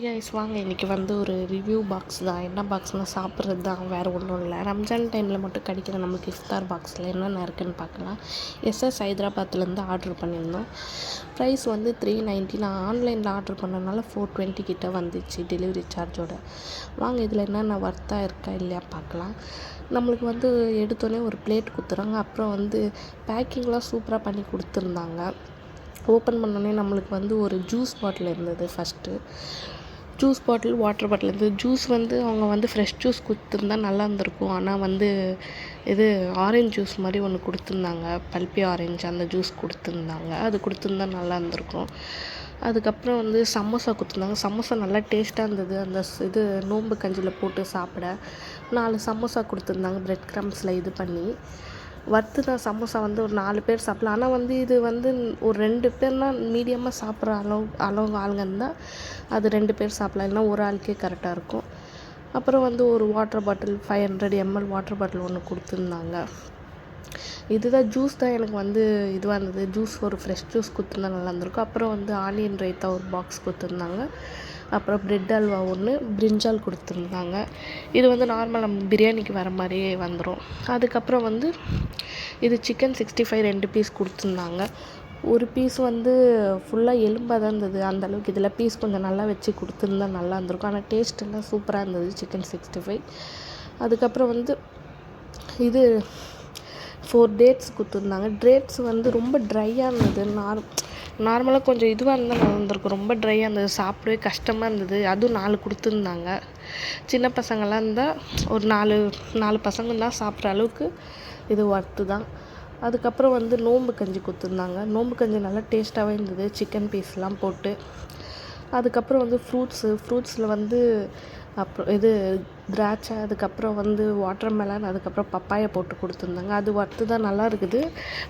Hi guys வாங்க இன்றைக்கி வந்து ஒரு ரிவ்யூ பாக்ஸ் தான். என்ன பாக்ஸ்னால் சாப்பிட்றது தான் வேறு ஒன்றும் இல்லை. ரம்ஜான் டைமில் மட்டும் கிடைக்கிற நம்மளுக்கு இஃப்தார் பாக்ஸில் என்னென்ன இருக்குன்னு பார்க்கலாம். எஸ்எஸ் ஹைதராபாத்லேருந்து ஆர்டர் பண்ணியிருந்தோம். ப்ரைஸ் வந்து த்ரீ நைன்ட்டி நான் ஆன்லைனில் ஆர்டர் பண்ணனால ஃபோர் டுவெண்ட்டி கிட்டே வந்துச்சு டெலிவரி சார்ஜோட வாங்க இதில் என்னென்ன ஒர்த்தாக இருக்கா இல்லையா பார்க்கலாம். நம்மளுக்கு வந்து எடுத்தோடனே ஒரு பிளேட் கொடுத்துறாங்க அப்புறம் வந்து பேக்கிங்லாம் சூப்பராக பண்ணி கொடுத்துருந்தாங்க. ஓப்பன் பண்ணோடனே நம்மளுக்கு வந்து ஒரு ஜூஸ் பாட்டில் இருந்தது first juice bottle water bottle இருந்தது ஜூஸ் வந்து அவங்க வந்து ஃப்ரெஷ் ஜூஸ் கொடுத்துருந்தா நல்லா இருந்திருக்கும். ஆனால் வந்து இது ஆரஞ்ச் ஜூஸ் மாதிரி ஒன்று கொடுத்துருந்தாங்க. பல்பி ஆரஞ்சு அந்த ஜூஸ் கொடுத்துருந்தாங்க. அது கொடுத்துருந்தா நல்லா இருந்திருக்கும். அதுக்கப்புறம் வந்து சமோசா கொடுத்துருந்தாங்க. சமோசா நல்லா டேஸ்ட்டாக இருந்தது. அந்த இது நோம்பு கஞ்சியில் போட்டு சாப்பிட. நாலு சமோசா கொடுத்துருந்தாங்க. ப்ரெட் க்ரம்ஸில் இது பண்ணி. வறுத்து சமோசா வந்து ஒரு நாலு பேர் சாப்பிட்லாம். ஆனால் வந்து இது வந்து ஒரு ரெண்டு பேர்னா மீடியமாக சாப்பிட்ற அளவு அளவு ஆளுங்க இருந்தால் அது ரெண்டு பேர் சாப்பிட்லாம். இல்லைனா ஒரு ஆளுக்கே கரெக்டாக இருக்கும். அப்புறம் வந்து ஒரு water bottle five hundred ML water bottle ஒன்று கொடுத்துருந்தாங்க. இதுதான் ஜூஸ் தான் எனக்கு வந்து இதுவாக இருந்தது. ஜூஸ் ஒரு ஃப்ரெஷ் ஜூஸ் கொடுத்துருந்தா நல்லா இருந்திருக்கும். அப்புறம் வந்து ஆனியன் ரைத்தா ஒரு பாக்ஸ் கொடுத்துருந்தாங்க. அப்புறம் ப்ரெட் அல்வா ஒன்று பிரிஞ்சால் கொடுத்துருந்தாங்க. இது வந்து நார்மல் நம்ம பிரியாணிக்கு வர மாதிரியே வந்துடும் அதுக்கப்புறம் வந்து இது சிக்கன் சிக்ஸ்டி ஃபைவ் ரெண்டு பீஸ் கொடுத்துருந்தாங்க. ஒரு பீஸ் வந்து ஃபுல்லாக எலும்பாக தான் இருந்தது. அந்தளவுக்கு இதில் பீஸ் கொஞ்சம் நல்லா வச்சு கொடுத்துருந்தா நல்லா இருந்திருக்கும். ஆனால் டேஸ்ட் எல்லாம் சூப்பராக இருந்தது சிக்கன் சிக்ஸ்டி ஃபைவ் அதுக்கப்புறம் வந்து இது ஃபோர் டேட்ஸ் கொடுத்துருந்தாங்க. டேட்ஸ் வந்து ரொம்ப ட்ரையாக இருந்தது. நார் நார்மலாக கொஞ்சம் இதுவாக இருந்தால் நல்லா இருந்திருக்கும். ரொம்ப ட்ரையாக இருந்தது. சாப்பிடவே கஷ்டமாக இருந்தது. அதுவும் நாலு கொடுத்துருந்தாங்க. சின்ன பசங்களாம் இருந்தால் ஒரு நாலு நாலு பசங்க தான் சாப்பிட்ற அளவுக்கு இது ஒர்த்து தான். அதுக்கப்புறம் வந்து நோம்பு கஞ்சி கொடுத்துருந்தாங்க. நோம்பு கஞ்சி நல்லா டேஸ்ட்டாகவே இருந்தது. சிக்கன் பீஸ்லாம் போட்டு. அதுக்கப்புறம் வந்து ஃப்ரூட்ஸு ஃப்ரூட்ஸில் வந்து அப்புறம் இது திராட்சை அதுக்கப்புறம் வந்து வாட்டர் மெலன் அதுக்கப்புறம் பப்பாயா போட்டு கொடுத்துருந்தாங்க. அது ஒர்த்து தான் நல்லா இருக்குது.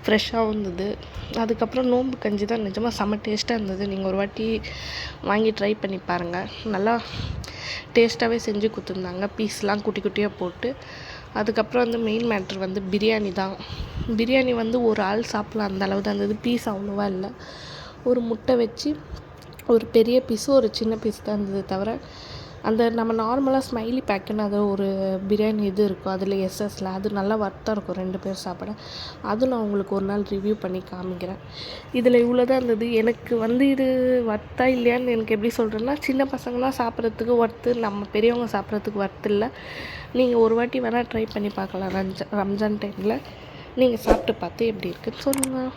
ஃப்ரெஷ்ஷாகவும் இருந்தது. அதுக்கப்புறம் நோம்பு கஞ்சி தான் நிஜமாக செம்ம டேஸ்ட்டாக இருந்தது. நீங்கள் ஒரு வாட்டி வாங்கி ட்ரை பண்ணி பாருங்கள் நல்லா டேஸ்ட்டாகவே செஞ்சு கொடுத்துருந்தாங்க. பீஸ்லாம் குட்டி குட்டியாக போட்டு. அதுக்கப்புறம் வந்து மெயின் மேட்ரு வந்து பிரியாணி தான். பிரியாணி வந்து ஒரு ஆள் சாப்பிட்லாம் அந்த அளவு தான் இருந்தது. பீஸ் அவ்வளோவா இல்லை. ஒரு முட்டை வச்சு ஒரு பெரிய பீஸு ஒரு சின்ன பீஸ் தான் இருந்தது தவிர அந்த நம்ம நார்மலாக ஸ்மைலி பேக்குன்னு அது ஒரு பிரியாணி இது இருக்கும். அதில் எஸ்எஸ்ல அது நல்லா ஒர்த்தாக இருக்கும். ரெண்டு பேர் சாப்பிட. அதுவும் நான் உங்களுக்கு ஒரு நாள் ரிவ்யூ பண்ணி காமிக்கிறேன். இதில் இவ்வளோ தான் இருந்தது. எனக்கு வந்து இது வர்த்தா இல்லையான்னு எனக்கு எப்படி சொல்கிறேன்னா சின்ன பசங்களாம் சாப்பிட்றதுக்கு ஒர்த்து நம்ம பெரியவங்க சாப்பிட்றதுக்கு ஒர்த்து இல்லை. நீங்கள் ஒரு வாட்டி வேணால் ட்ரை பண்ணி பார்க்கலாம். ரம்ஜான் ரம்ஜான் டைமில் நீங்கள் சாப்பிட்டு பார்த்து எப்படி இருக்குன்னு சொல்லுங்கள்